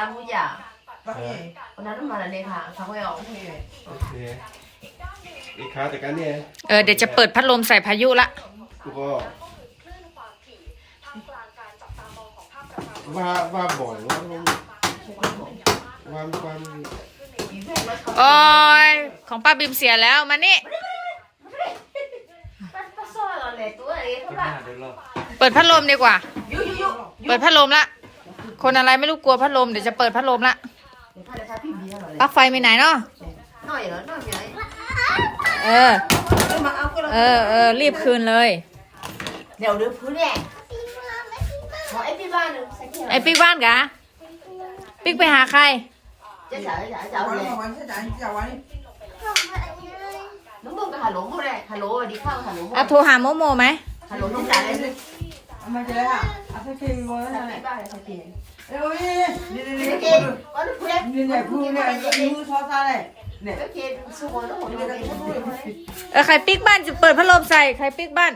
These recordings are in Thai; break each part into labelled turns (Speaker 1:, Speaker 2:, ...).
Speaker 1: 라무야.
Speaker 2: ปักเอ๋
Speaker 1: 나는 말하네 가. 가고요.
Speaker 2: ปักเอ๋
Speaker 3: โอเคอีกครั้งแต่กันเนี่ย
Speaker 4: เออเดี๋ยวจะเปิดพัดลมใส่พายุละ
Speaker 3: กูก็ว่าว่าบ่อยว่าว่าว่า
Speaker 4: โอ้ยของป้าบิมเสียแล้วมานี่
Speaker 1: pasó le tú ahí
Speaker 5: ข้างห
Speaker 1: pa.
Speaker 5: น้าเดี๋ยวรอ
Speaker 4: เปิดพัดลมดีกว่า
Speaker 1: Yu yu yu.
Speaker 4: เปิดพัดลมละ คนอะไรไม่รู้กลัวพัดลมเดี๋ยวจะเปิดพัดลมละ
Speaker 1: Deja de papi bien
Speaker 4: ปลั๊กไฟมีไหนเนาะ
Speaker 1: No, yo no, yo.
Speaker 4: เออเออเออรีบคืนเลย
Speaker 1: เดี๋ยวดูพื้นเนี่ยขอไอ้พี่บ้านหนึ่งสักที
Speaker 4: ไอ้ปิ๊กบ้านกะปิ๊กไปหาใคร
Speaker 1: จะจ๋าจะจ๋าจะเอา
Speaker 2: วัน
Speaker 1: เล
Speaker 2: นี้
Speaker 1: ย
Speaker 2: วันที่จะจะวันนี้
Speaker 1: น้องมึงกับฮัลโหลมึงเลยฮัลโหลสวัสดีค่ะฮัลโหล
Speaker 4: อะโทรหาโมโมไหม
Speaker 1: ฮัลโหลน้องจ๋าเลย
Speaker 2: มาเจออะอาศัยกินวัน
Speaker 1: สั
Speaker 2: นั้
Speaker 1: ก
Speaker 2: น
Speaker 1: ทีบ้านสักที
Speaker 2: เอ้ยนี่นี่
Speaker 1: นี่
Speaker 2: นี่
Speaker 1: กิน
Speaker 2: นี่
Speaker 1: วันนี้พูด
Speaker 2: นี่เนี่ยพูดเนี่ยมือทอดอะไรเนี่ย
Speaker 1: ก็กินสุกแล้วหัวเราเลย
Speaker 4: เออใครปิ๊กบ้านจะเปิดพัดลมใส่ใครปิ๊กบ้าน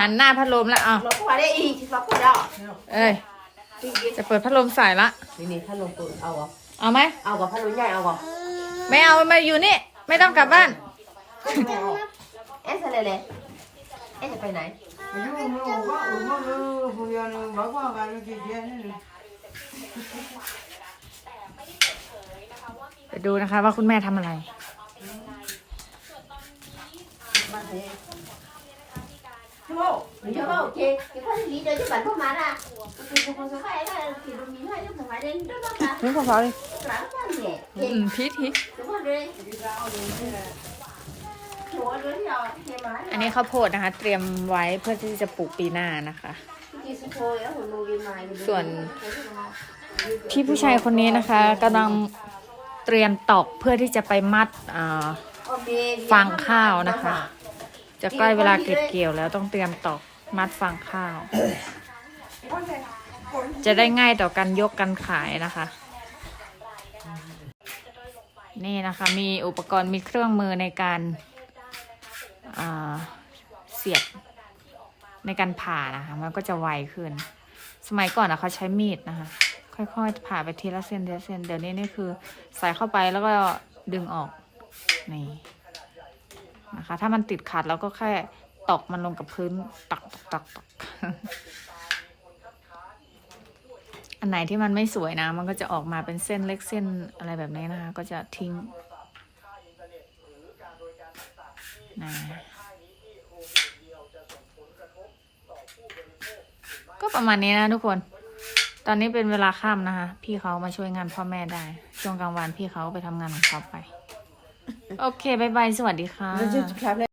Speaker 4: หันหน้าพัดลมละอะ
Speaker 1: เได้อีกเราขวาได้
Speaker 4: เอ้ยจะเปิดพัดลมใส่ละ
Speaker 1: นี่นี่พัดลมเปิดเอาอะ
Speaker 4: เอาไหม
Speaker 1: เอากับพัดลมใหญ่เอากับ
Speaker 4: ไม่เอามาอยู่นี่ ไม่ต้องกลับบ้าน
Speaker 1: เอ๊ะอะไรเลย เอ๊ะจะไปไหน
Speaker 2: อายุมันบอกว่าอุ้มมันผู้ยานึงบอกว่าการกินเยอะนี่
Speaker 4: ไปดูนะคะว่าคุณแม่ทำอะไร
Speaker 1: ชั่วโมงชั่วโมงโอเคเดี๋ยวพ่อจะรีเดินจะบันพวกมันอะคือคนคนสุดท้ายก็คือมีให้ทุกฝ่ายเดินด้วยกัน
Speaker 4: นี่พอพอเลย
Speaker 1: หลังบ้านเนี่ย
Speaker 4: อืมพีทพีท
Speaker 1: ทุกคนเลยหัวเลยอะเฮียมา
Speaker 4: อันนี้ข้าวโพดนะคะ เตรียมไว้เพื่อที่จะปลูกปีหน้านะคะ
Speaker 1: ส่วน
Speaker 4: พี่ผู้ชายคนนี้นะคะกำลังเตรียมตอกเพื่อที่จะไปมัดฟางข้าวนะคะ จะใกล้เวลาเก็บเกี่ยวแล้วต้องเตรียมตอกมัดฟางข้าว จะได้ง่ายต่อการยกกันขายนะคะ นี่นะคะมีอุปกรณ์มีเครื่องมือในการ เสียบในการผ่านะคะ มันก็จะไวขึ้น สมัยก่อนอะเขาใช้มีดนะคะ ค่อยๆผ่าไปทีละเส้นทีละเส้น เดี๋ยวนี้นี่คือ ใส่เข้าไปแล้วก็ดึงออก นี่นะคะ ถ้ามันติดขัดเราก็แค่ตอกมันลงกับพื้นตักตักตักตักอันไหนที่มันไม่สวยนะ มันก็จะออกมาเป็นเส้นเล็กเส้นอะไรแบบนี้นะคะ ก็จะทิ้ง นะก็ประมาณนี้นะทุกคน ตอนนี้เป็นเวลาค่ำนะคะ พี่เขามาช่วยงานพ่อแม่ได้ ช่วงกลางวันพี่เขาไปทำงานของเขาไป โอเคบายบาย สวัสดีค่ะ